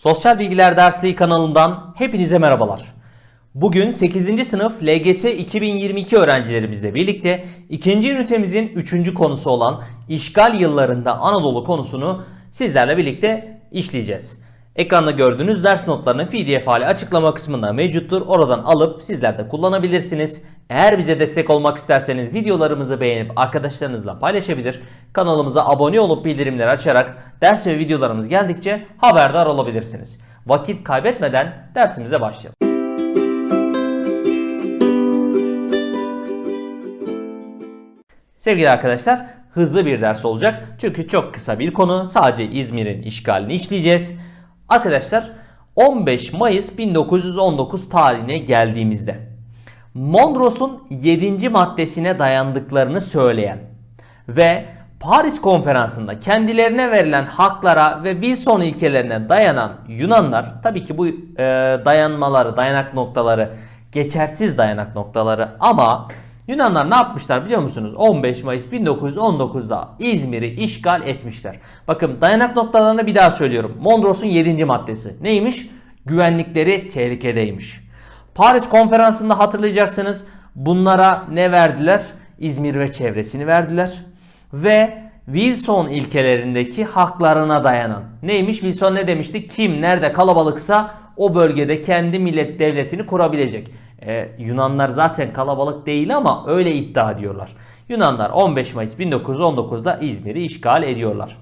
Sosyal Bilgiler Dersliği kanalından hepinize merhabalar. Bugün 8. sınıf LGS 2022 öğrencilerimizle birlikte ikinci ünitemizin 3. konusu olan işgal yıllarında Anadolu konusunu sizlerle birlikte işleyeceğiz. Ekranda gördüğünüz ders notlarının pdf hali açıklama kısmında mevcuttur. Oradan alıp sizler de kullanabilirsiniz. Eğer bize destek olmak isterseniz videolarımızı beğenip arkadaşlarınızla paylaşabilir. Kanalımıza abone olup bildirimleri açarak ders ve videolarımız geldikçe haberdar olabilirsiniz. Vakit kaybetmeden dersimize başlayalım. Sevgili arkadaşlar hızlı bir ders olacak. Çünkü çok kısa bir konu. Sadece İzmir'in işgalini işleyeceğiz. Arkadaşlar 15 Mayıs 1919 tarihine geldiğimizde Mondros'un 7. maddesine dayandıklarını söyleyen ve Paris konferansında kendilerine verilen haklara ve Wilson ilkelerine dayanan Yunanlar tabii ki bu e, dayanmaları, dayanak noktaları geçersiz dayanak noktaları ama Yunanlar ne yapmışlar biliyor musunuz? 15 Mayıs 1919'da İzmir'i işgal etmişler. Bakın dayanak noktalarını bir daha söylüyorum. Mondros'un 7. maddesi. Neymiş? Güvenlikleri tehlikedeymiş. Paris konferansında hatırlayacaksınız bunlara ne verdiler? İzmir ve çevresini verdiler. Ve Wilson ilkelerindeki haklarına dayanan. Neymiş? Wilson ne demişti? Kim nerede kalabalıksa o bölgede kendi millet devletini kurabilecek. Ee, Yunanlar zaten kalabalık değil ama öyle iddia ediyorlar. Yunanlar 15 Mayıs 1919'da İzmir'i işgal ediyorlar.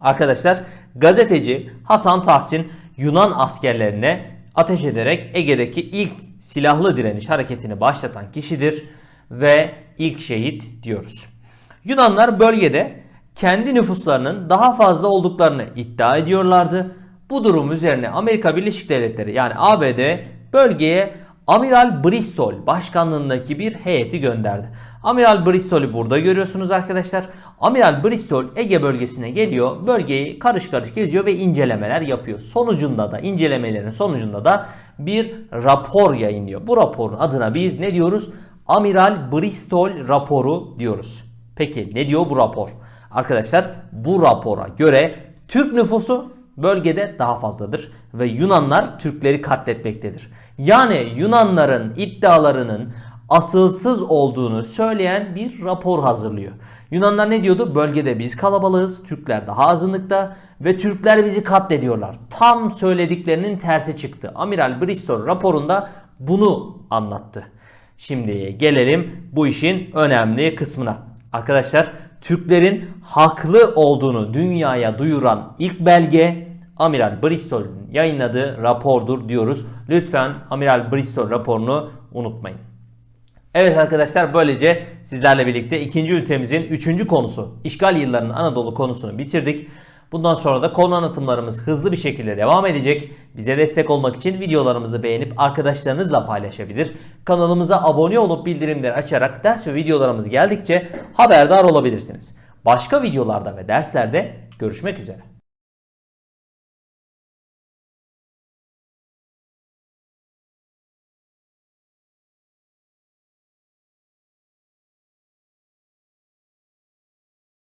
Arkadaşlar gazeteci Hasan Tahsin Yunan askerlerine ateş ederek Ege'deki ilk silahlı direniş hareketini başlatan kişidir ve ilk şehit diyoruz. Yunanlar bölgede kendi nüfuslarının daha fazla olduklarını iddia ediyorlardı. Bu durum üzerine Amerika Birleşik Devletleri yani ABD bölgeye Amiral Bristol başkanlığındaki bir heyeti gönderdi. Amiral Bristol'ü burada görüyorsunuz arkadaşlar. Amiral Bristol Ege bölgesine geliyor. Bölgeyi karış karış geziyor ve incelemeler yapıyor. Sonucunda da incelemelerin sonucunda da bir rapor yayınlıyor. Bu raporun adına biz ne diyoruz? Amiral Bristol raporu diyoruz. Peki ne diyor bu rapor? Arkadaşlar bu rapora göre Türk nüfusu bölgede daha fazladır ve Yunanlar Türkleri katletmektedir. Yani Yunanların iddialarının asılsız olduğunu söyleyen bir rapor hazırlıyor. Yunanlar ne diyordu? Bölgede biz kalabalığız, Türkler daha azınlıkta ve Türkler bizi katlediyorlar. Tam söylediklerinin tersi çıktı. Amiral Bristol raporunda bunu anlattı. Şimdi gelelim bu işin önemli kısmına. Arkadaşlar Türklerin haklı olduğunu dünyaya duyuran ilk belge Amiral Bristol'ün yayınladığı rapordur diyoruz. Lütfen Amiral Bristol raporunu unutmayın. Evet arkadaşlar böylece sizlerle birlikte ikinci ünitemizin üçüncü konusu işgal yıllarının Anadolu konusunu bitirdik. Bundan sonra da konu anlatımlarımız hızlı bir şekilde devam edecek. Bize destek olmak için videolarımızı beğenip arkadaşlarınızla paylaşabilir. Kanalımıza abone olup bildirimleri açarak ders ve videolarımız geldikçe haberdar olabilirsiniz. Başka videolarda ve derslerde görüşmek üzere.